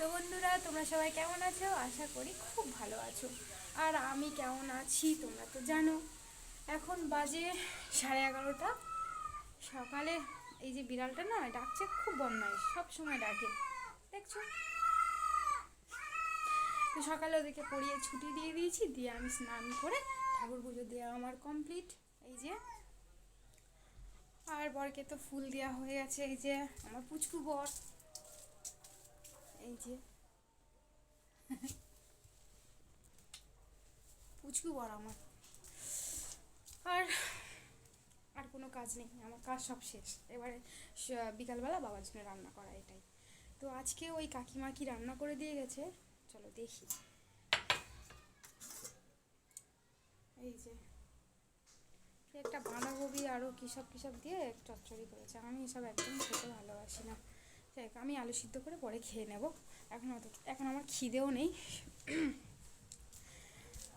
তো বন্ধুরা, তোমরা সবাই কেমন আছো? আশা করি খুব ভালো আছো। আর আমি কেমন আছি তোমরা তো জানো। এখন বাজে সাড়ে এগারোটা। সকালে এই যে বিড়ালটা না ডাকছে, খুব বদমাইশ, সব সময় ডাকে। দেখছ? তো সকালে ওদেরকে পড়িয়ে ছুটি দিয়ে দিয়েছি, দিয়ে আমি স্নান করে ঠাকুর পুজো দেওয়া আমার কমপ্লিট এই যে। আর বরকে তো ফুল দেওয়া হয়ে গেছে, এই যে আমার পুচকু বর। এই যে। পুচকু বর আমার। আর আর কোনো কাজ নেই, আমার কাজ সব শেষ। এবারে বিকালবেলা বাবার জন্য রান্না করা এটাই। তো আজকে ওই কাকিমা কি রান্না করে দিয়ে গেছে? চলো দেখি। এই যে। একটা বাঁধাকপি আরও কী সব কী সব দিয়ে চচ্চড়ি করেছে। আমি এসব একদম খেতে ভালোবাসি না। হোক, আমি আলু সিদ্ধ করে পরে খেয়ে নেব। এখন অত এখন আমার খিদেও নেই।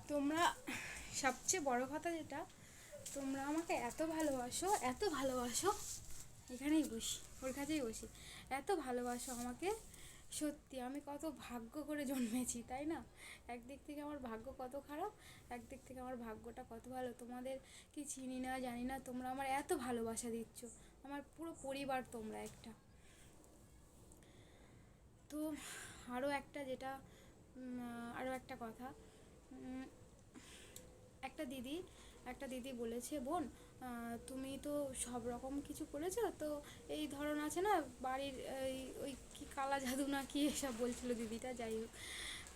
তোমরা সবচেয়ে বড় কথা যেটা তোমরা আমাকে এত ভালোবাসো এত ভালোবাসো এখানেই বসি ওর কাছেই বসি এত ভালোবাসো আমাকে সত্যি আমি কত ভাগ্য করে জন্মেছি তাই না? একদিক থেকে আমার ভাগ্য কত খারাপ একদিক থেকে আমার ভাগ্যটা কত ভালো তোমাদের কি চিনি না জানি না তোমরা আমার এত ভালোবাসা দিচ্ছ আমার পুরো পরিবার তোমরা একটা। তো আরও একটা যেটা আরও একটা কথা একটা দিদি একটা দিদি বলেছে, বোন তুমি তো সব রকম কিছু করেছ, তো এই ধরন আছে না, বাড়ির এই, ওই কি কালা জাদু না কি এসব বলছিল দিদিটা, যাই হোক।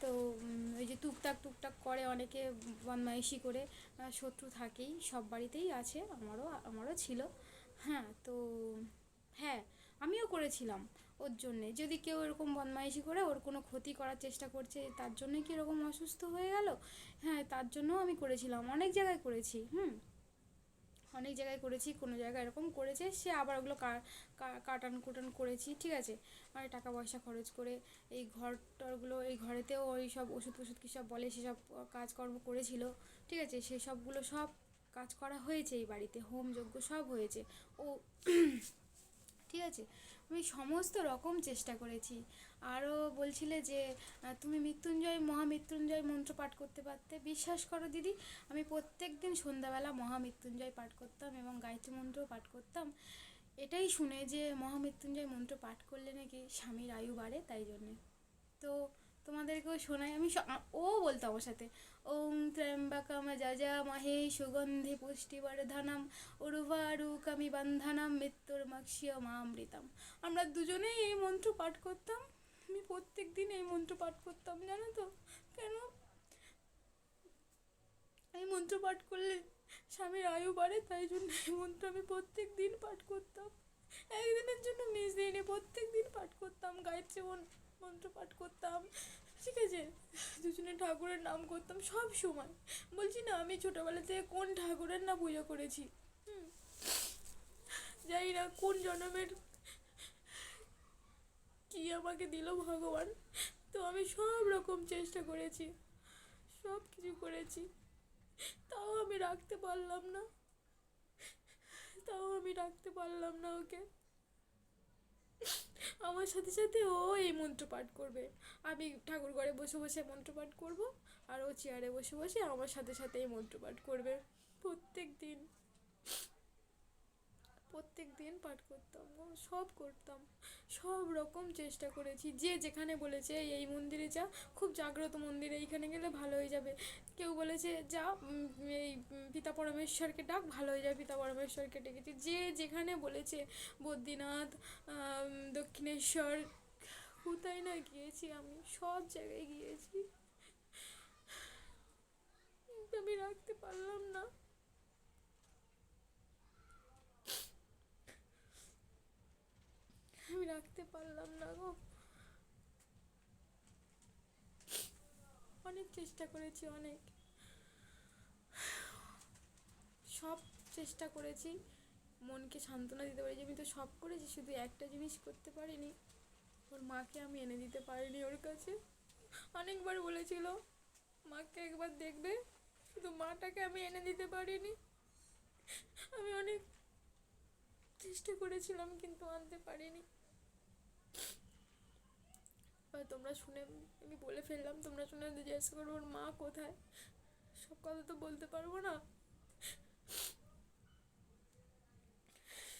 তো ওই যে টুকটাক টুকটাক করে অনেকে বদমাইশি করে শত্রু থাকেই, সব বাড়িতেই আছে, আমারও আমারও ছিল। হ্যাঁ তো হ্যাঁ আমিও করেছিলাম। ওর জন্যে। যদি কেউ এরকম বদমাইশি করে ওর কোনো ক্ষতি করার চেষ্টা করছে, তার জন্যই কি এরকম অসুস্থ হয়ে গেল? হ্যাঁ তার জন্যও আমি করেছিলাম, অনেক জায়গায় করেছি, হুম? অনেক জায়গায় করেছি, কোনো জায়গায় এরকম করেছে, সে আবার ওগুলো কাটান কুটান করেছি, ঠিক আছে? অনেক টাকা পয়সা খরচ করে এই ঘর টরগুলো, এই ঘরেতেও ওই সব ওষুধ ফষুধ কী সব বলে সেসব কাজকর্ম করেছিল, ঠিক আছে? সেসবগুলো সব কাজ করা হয়েছে এই বাড়িতে হোম যজ্ঞ সব হয়েছে। ও, ঠিক আছে? আমি সমস্ত রকম চেষ্টা করেছি। আরও বলছিলে যে তুমি মৃত্যুঞ্জয়, মহামৃত্যুঞ্জয় মন্ত্র পাঠ করতে পারতে। বিশ্বাস করো দিদি, আমি প্রত্যেক দিন সন্ধ্যাবেলা মহামৃত্যুঞ্জয় পাঠ করতাম এবং গায়ত্রী মন্ত্রও পাঠ করতাম। এটাই শুনে যে মহামৃত্যুঞ্জয় মন্ত্র পাঠ করলে নাকি স্বামীর আয়ু বাড়ে তাই জন্যে। তো তোমাদেরকেও শোনাই। আমি ও বলতো আমার সাথে, ওম ত্র্যম্বকম যজা মহে সুগন্ধি পুষ্টিবর্ধনম উর্বারুকমি বন্ধনম মৃত্যুর মক্ষ্য মামৃতম আমরা দুজনেই এই মন্ত্র পাঠ করতাম। আমি প্রত্যেক দিন এই মন্ত্র পাঠ করতাম, জানো তো? কেন? এই মন্ত্র পাঠ করলে স্বামীর আয়ু বাড়ে, তাই জন্য এই মন্ত্র আমি প্রত্যেক দিন পাঠ করতাম। একদিনের জন্য মিস দিইনি, প্রত্যেক দিন পাঠ করতাম গায়ত্রী মন- মন্ত্র পাঠ করতাম। ঠিক আছে? দুজনে ঠাকুরের নাম করতাম, সব সময়। বলছি না, আমি ছোটোবেলা থেকে কোন ঠাকুরের না পুজো করেছি। জানি না কোন জন্মের কি আমাকে দিল ভগবান। তো আমি সব রকম চেষ্টা করেছি, সব কিছু করেছি। তাও আমি রাখতে পারলাম না। তাও আমি রাখতে পারলাম না ওকে। আমার সাথে সাথে ও এই মন্ত্র পাঠ করবে। আমি ঠাকুর ঘরে বসে বসে মন্ত্র পাঠ করব, আর ও চেয়ারে বসে বসে আমার সাথে সাথে এই মন্ত্র পাঠ করবে প্রত্যেক দিন প্রত্যেক দিন পাঠ করতাম সব করতাম। সব রকম চেষ্টা করেছি। যে যেখানে বলেছে, এই মন্দিরে যা, খুব জাগ্রত মন্দিরে, এইখানে গেলে ভালো হয়ে যাবে। কেউ বলেছে, যা এই পিতা পরমেশ্বরকে ডাক, ভালো হয়ে যাবে। পিতা পরমেশ্বরকে ডেকেছি। যে যেখানে বলেছে, বদ্রীনাথ দক্ষিণেশ্বর, কোথায় না গিয়েছি আমি, সব জায়গায় গিয়েছি। আমি রাখতে পারলাম না আমি রাখতে পারলাম না গো। অনেক চেষ্টা করেছি, অনেক। সব চেষ্টা করেছি, মনকে সান্ত্বনা দিতে পারি আমি তো সব করেছি, শুধু একটা জিনিস করতে পারিনি। ওর মাকে আমি এনে দিতে পারিনি ওর কাছে। অনেকবার বলেছিল, মাকে একবার দেখবে, শুধু মাটাকে আমি এনে দিতে পারিনি। আমি অনেক চেষ্টা করেছিলাম, কিন্তু আনতে পারিনি। তোমরা শুনে আমি বলে ফেললাম, তোমরা শুনে জিজ্ঞাসা করো ওর মা কোথায়? সব কথা তো বলতে পারব না।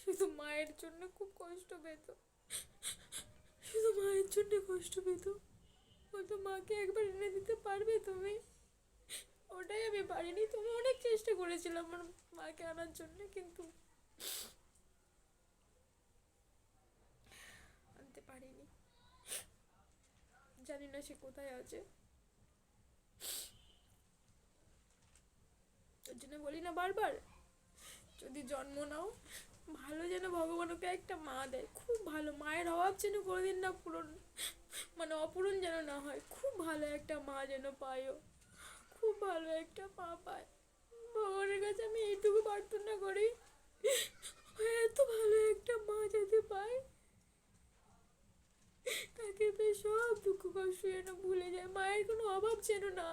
শুধু মায়ের জন্য খুব কষ্ট পেত। শুধু মায়ের জন্য কষ্ট পেত। বলতো মাকে একবার এনে দিতে পারবে তুমি। ওটাই আমি পারিনি তুমি অনেক চেষ্টা করেছিলাম আমার মাকে আনার জন্য, কিন্তু আনতে পারিনি জানি না সে কোথায় আছে। ওর জন্য বলি না বারবার, যদি জন্ম নাও, ভালো যেন ভগবান ওকে একটা মা দেয়। খুব ভালো, মায়ের অভাব যেন কোনোদিন না পূরণ মানে অপূরণ যেন না হয়, খুব ভালো একটা মা যেন পায়ও খুব ভালো একটা মা পায়। ভগবানের কাছে আমি এইটুকু প্রার্থনা করি এত ভালো একটা মা যাতে পায়। তাকে পেয়ে সব দুঃখ কষ্ট যেন ভুলে যায়। মায়ের কোনো অভাব যেন না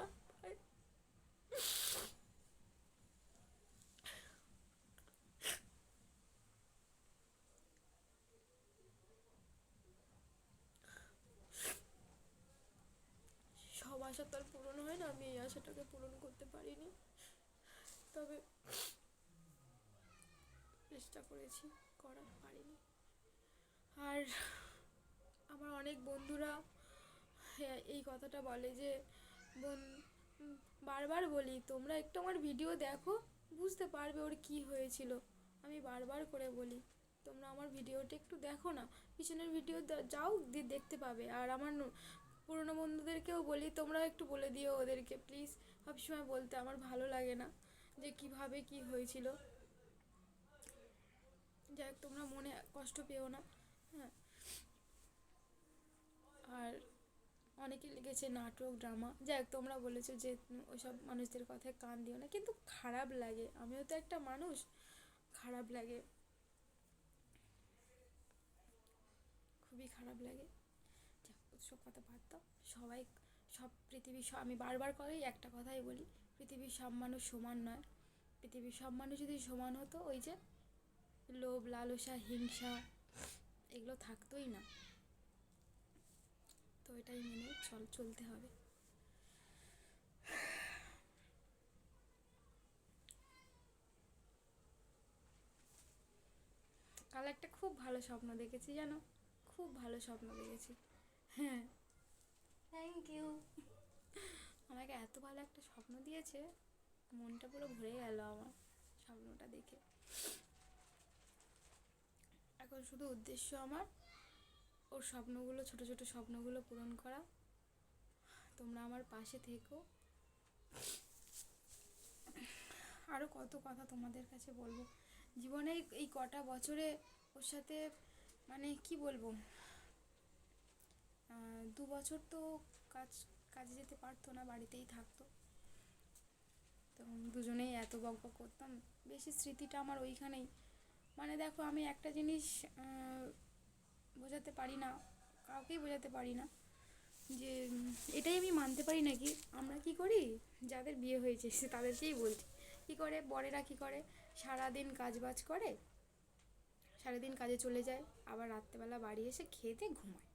সব আশা তো আর পূরণ হয় না। আমি এই আশাটাকে পূরণ করতে পারিনি। তবে চেষ্টা করেছি, করার পারিনি। আর বন্ধুরা এই কথাটা বলে যে, বোন, বারবার বলি, তোমরা একটু আমার ভিডিও দেখো, বুঝতে পারবে ওর কি হয়েছিল। আমি বারবার করে বলি, তোমরা আমার ভিডিওটা একটু দেখো না, পিছনের ভিডিও যাও, দিয়ে দেখতে পাবে। আর আমার পুরনো বন্ধুদেরকেও বলি তোমরা একটু বলে দিও ওদেরকে প্লিজ সবসময় বলতে আমার ভালো লাগে না, যে কীভাবে কি হয়েছিল। যাই তোমরা মনে কষ্ট পেও না হ্যাঁ। আর অনেকে লিখেছে নাটক ড্রামা যাই হোক, তোমরা বলেছ যে ওসব মানুষদের কথায় কান দিও না। কিন্তু খারাপ লাগে। আমিও তো একটা মানুষ, খারাপ লাগে। খুবই খারাপ লাগে। ওসব কথা বাদ সবাই সব পৃথিবীর সব আমি বারবার করেই একটা কথাই বলি, পৃথিবীর সব মানুষ সমান নয়। পৃথিবীর সব মানুষ যদি সমান হতো, ওই যে লোভ, লালসা, হিংসা, এগুলো থাকতোই না। তো এটাই মেনে চল চলতে হবে। কাল একটা খুব ভালো স্বপ্ন দেখেছি জানো? খুব ভালো স্বপ্ন দেখেছি। হ্যাঁ। থ্যাংক ইউ আমাকে এত ভালো একটা স্বপ্ন দিয়েছে মনটা পুরো ভরে গেল আমার স্বপ্নটা দেখে। এখন শুধু উদ্দেশ্য আমার ওর স্বপ্নগুলো, ছোট ছোট স্বপ্নগুলো পূরণ করা। তোমরা আমার পাশে থেকো। আরও কত কথা তোমাদের কাছে বলব। জীবনে এই- কটা বছরে ওর সাথে মানে কি বলব? দু বছর তো কাজ, কাজে যেতে পারতো না, বাড়িতেই থাকতো। তো দুজনেই এত বক করতাম। বেশি স্মৃতিটা আমার ওইখানেই। মানে দেখো, আমি একটা জিনিস বোঝাতে পারি না, কাউকেই বোঝাতে পারি না যে, এটাই আমি মানতে পারি নাকি? আমরা কি করি? যাদের বিয়ে হয়েছে, সে তাদেরকেই বলছি। কী করে? বরেরা কী করে? সারাদিন কাজ বাজ করে, সারাদিন কাজে চলে যায়, আবার রাত্রেবেলা বাড়ি এসে খেতে ঘুমায়।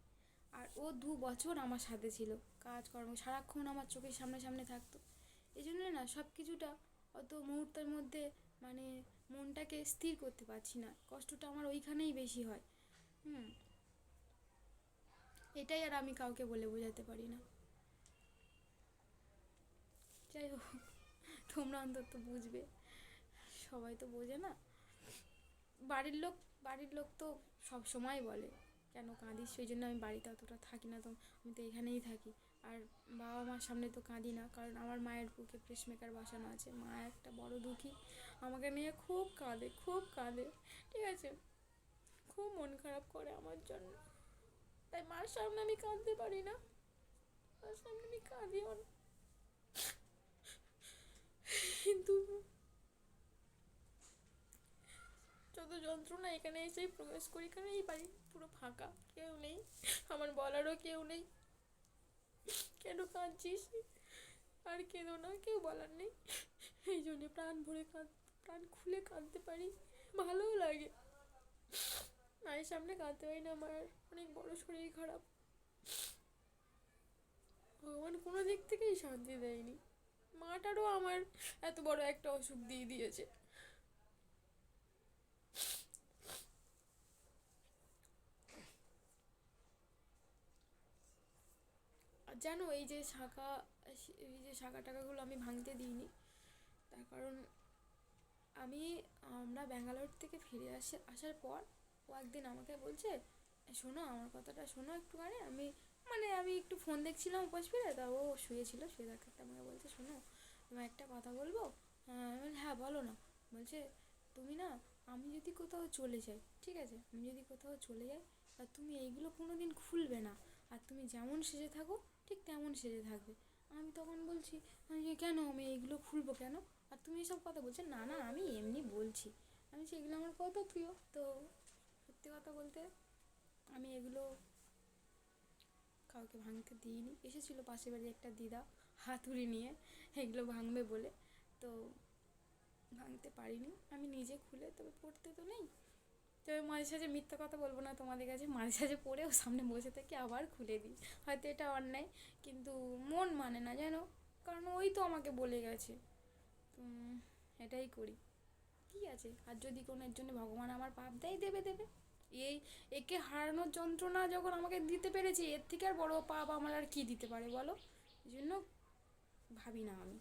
আর ও দু বছর আমার সাথে ছিল, কাজকর্ম সারাক্ষণ আমার চোখের সামনে সামনে থাকতো। এই জন্য না সব কিছুটা অত মুহূর্তের মধ্যে মানে মনটাকে স্থির করতে পারছি না। কষ্টটা আমার ওইখানেই বেশি হয়। হুম। এটাই আর আমি কাউকে বলে বোঝাতে পারি না। যাই হোক, তোমরা অন্তত বুঝবে। সবাই তো বোঝে না। বাড়ির লোক বাড়ির লোক তো সব সময় বলে, কেন কাঁদিস? সেই জন্য আমি বাড়িতে অতটা থাকি না। তো আমি তো এখানেই থাকি। আর বাবা মার সামনে তো কাঁদি না, কারণ আমার মায়ের বুকে পেসমেকার বসানো আছে। মা একটা বড় দুঃখী। আমাকে নিয়ে খুব কাঁদে খুব কাঁদে। ঠিক আছে? খুব মন খারাপ করে আমার জন্য। তাই মার সামনে আমি কাঁদতে পারি না। মার সামনে আমি কাঁদিও না। কিন্তু যত যন্ত্রণা এখানে এসেই প্রবেশ করি, কারণ এই বাড়ি পুরো ফাঁকা, কেউ নেই। আমার বলারও কেউ নেই। কেন কাঁদছিস? আর কেঁদো না, কেউ বলার নেই। এই জন্যে প্রাণ ভরে কাঁদ প্রাণ খুলে কাঁদতে পারি। ভালোও লাগে। সামনে কাঁদতে পারি না, আমার অনেক বড় শরীর খারাপ। ভগবান কোনো দিক থেকেই শান্তি দেয়নি। মাটারও আমার এত বড় একটা অসুখ দিয়ে দিয়েছে। জানো, এই যে শাখা, এই যে শাখা টাকাগুলো আমি ভাঙতে দিইনি, তার কারণ আমি, আমরা ব্যাঙ্গালোর থেকে ফিরে আসে, আসার পর ও একদিন আমাকে বলছে শোনো, আমার কথাটা শোনো একটুখানি। আমি মানে আমি একটু ফোন দেখছিলাম উপাস ফিরে তা ও শুয়েছিল, শুয়ে থাকতে আমাকে বলছে, শোনো, তোমায় একটা কথা বলব? হ্যাঁ বলো না। বলছে, তুমি না, আমি যদি কোথাও চলে যাই, ঠিক আছে? আমি যদি কোথাও চলে যাই আর তুমি এইগুলো কোনো দিন খুলবে না। আর তুমি যেমন সেজে থাকো, ঠিক তেমন সেজে থাকবে। আমি তখন বলছি, আমি কেন আমি এইগুলো খুলবো কেন? আর তুমি এসব কথা বলছো, না না, আমি এমনি বলছি। আমি সেগুলো আমার কত প্রিয় তো সত্যি কথা বলতে আমি এগুলো কাউকে ভাঙতে দিইনি। এসেছিল পাশের বাড়ির একটা দিদা হাতুড়ি নিয়ে, এগুলো ভাঙবে বলে। তো ভাঙতে পারিনি। আমি নিজে খুলে, তবে পড়তে তো নেই। তবে মাঝে সাঝে মিথ্যা কথা বলব না তোমাদের কাছে, মাঝে সাঝে পড়েও সামনে বসে থেকে আবার খুলে দিই। হয়তো এটা অন্যায়, কিন্তু মন মানে না জানো কারণ ওই তো আমাকে বলে গেছে। তো এটাই করি। কী আছে? আর যদি কোনো এর জন্য ভগবান আমার পাপ দেয়, দেবে দেবে। এই একে হারানোর যন্ত্রণা যখন আমাকে দিতে পেরেছে, এর থেকে আর বড় পাপ আমার আর কি দিতে পারে বলো? এই জন্য ভাবি না আমি।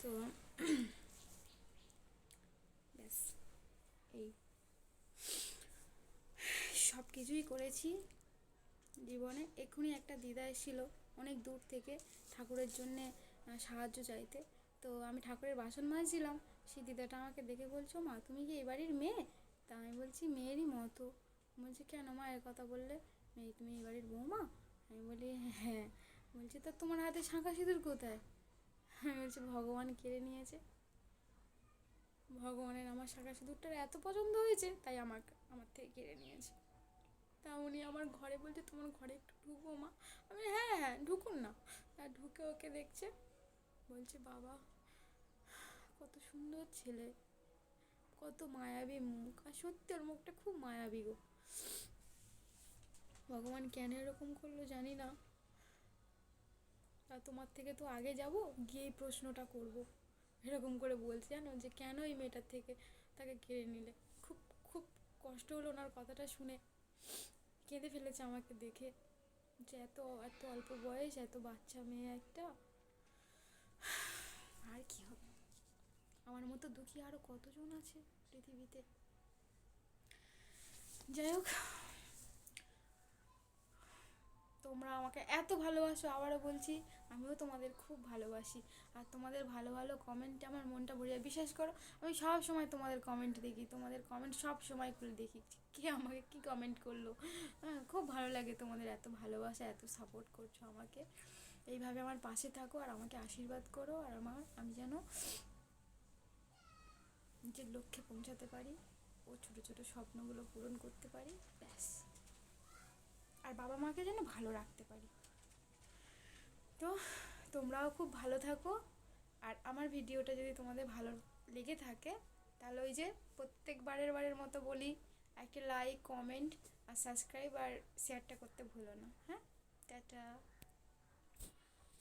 তো ব্যাস, এই সব কিছুই করেছি জীবনে। এক্ষুনি একটা দিদা এসেছিল অনেক দূর থেকে ঠাকুরের জন্যে সাহায্য চাইতে। তো আমি ঠাকুরের বাসন মাজছিলাম, সেই দিদাটা আমাকে দেখে বলছো, মা, তুমি কি এই বাড়ির মেয়ে? তা আমি বলছি, মেয়েরই মতো। বলছে, কেন মা এর কথা বললে? মেয়ে, তুমি এই বাড়ির বৌমা? আমি বলি হ্যাঁ। বলছি, তা তোমার হাতে শাঁখা সিঁদুর কোথায়? আমি বলছি, ভগবান কেড়ে নিয়েছে। ভগবানের আমার শাঁখা সিঁদুরটার এত পছন্দ হয়েছে, তাই আমার আমার থেকে কেড়ে নিয়েছে। তা উনি আমার ঘরে বলছে, তোমার ঘরে একটু ঢুকবো মা? আমি হ্যাঁ হ্যাঁ ঢুকুন না। আর ঢুকে ওকে দেখছে, বলছে, বাবা, কত সুন্দর ছেলে। কত মায়াবী মুখ। আর সত্যি ওর মুখটা খুব মায়াবী গো। ভগবান কেন এরকম করল জানি না। তা তোমার থেকে তো আগে যাব গিয়ে প্রশ্নটা করব। এরকম করে বলছে জানো যে, কেন এই মেয়েটার থেকে তাকে কেড়ে নিলে? খুব খুব কষ্ট হলো ওনার কথাটা শুনে। কেঁদে ফেলেছে আমাকে দেখে। যে এত এত অল্প বয়স, এত বাচ্চা মেয়ে একটা। আর কি হবে? আমার মতো দুঃখী আরও কতজন আছে পৃথিবীতে? যাই হোক, তোমরা আমাকে এত ভালোবাসো, আবারও বলছি, আমিও তোমাদের খুব ভালোবাসি। আর তোমাদের ভালো ভালো কমেন্টে আমার মনটা ভরে যায়। বিশ্বাস করো, আমি সব সময় তোমাদের কমেন্ট দেখি, তোমাদের কমেন্ট সব সময় খুলে দেখি কে আমাকে কি কমেন্ট করল। হ্যাঁ খুব ভালো লাগে তোমাদের এত ভালোবাসা, এত সাপোর্ট করছ আমাকে। এইভাবে আমার পাশে থাকো আর আমাকে আশীর্বাদ করো, আর আমার, আমি যেন নিজের লক্ষ্যে পৌঁছাতে পারি ও ছোটো ছোটো স্বপ্নগুলো পূরণ করতে পারি, ব্যাস। আর বাবা মাকে যেন ভালো রাখতে পারি। তো তোমরাও খুব ভালো থাকো। আর আমার ভিডিওটা যদি তোমাদের ভালো লেগে থাকে, তাহলে ওই যে প্রত্যেকবারের বারের মতো বলি, একটা লাইক কমেন্ট আর সাবস্ক্রাইব আর শেয়ারটা করতে ভুলো না হ্যাঁ? টাটা।